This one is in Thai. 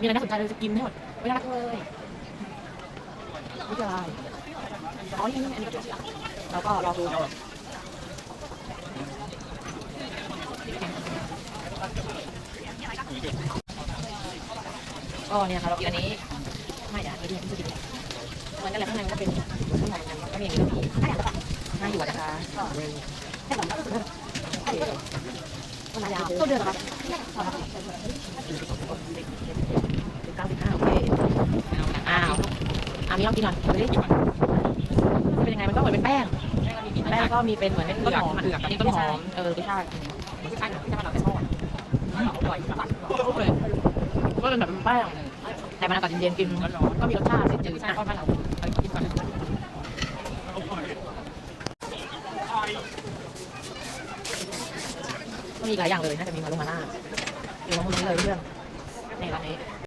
มีอะไรน่าสนใจเลยจะกินให้หมดไม่น่ารักเลยนี่คืออะไรอ๋อนี่นี่อันนี้ก็ชื่อแล้วก็รอดูก็เนี่ยค่ะเรากินอันนี้ไม่อะไม่ดีไม่ดีเหมือนกันแหละข้างในมันก็เป็นข้างในมันก็มีอย่างนี้น่าอยู่นะคะแค่หลังก็คือต้นยาวต้นเดือนเหรอคะก้าสิบห้าโอเคอ้าว อะมีลองกินหน่อยดูดิเป็นยังไงมันก็เหมือนเป็นแป้ง แป้งก็มีเป็นเหมือนเป็นต้นหอมอะอันนี้ต้นหอม เออไม่ใช่ไม่ใช่ที่จะมาหลับไปทอดอร่อยมากเลยก็เป็นแบบแป้ง แต่มันอากาศเย็นๆกินก็มีรสชาติจืดๆอะบ้านเราเอากินก่อนก็มีหลายอย่างเลยน่าจะมีมาลงมาล่าอยู่ตรงนี้เลยเพื่อนในร้านนี้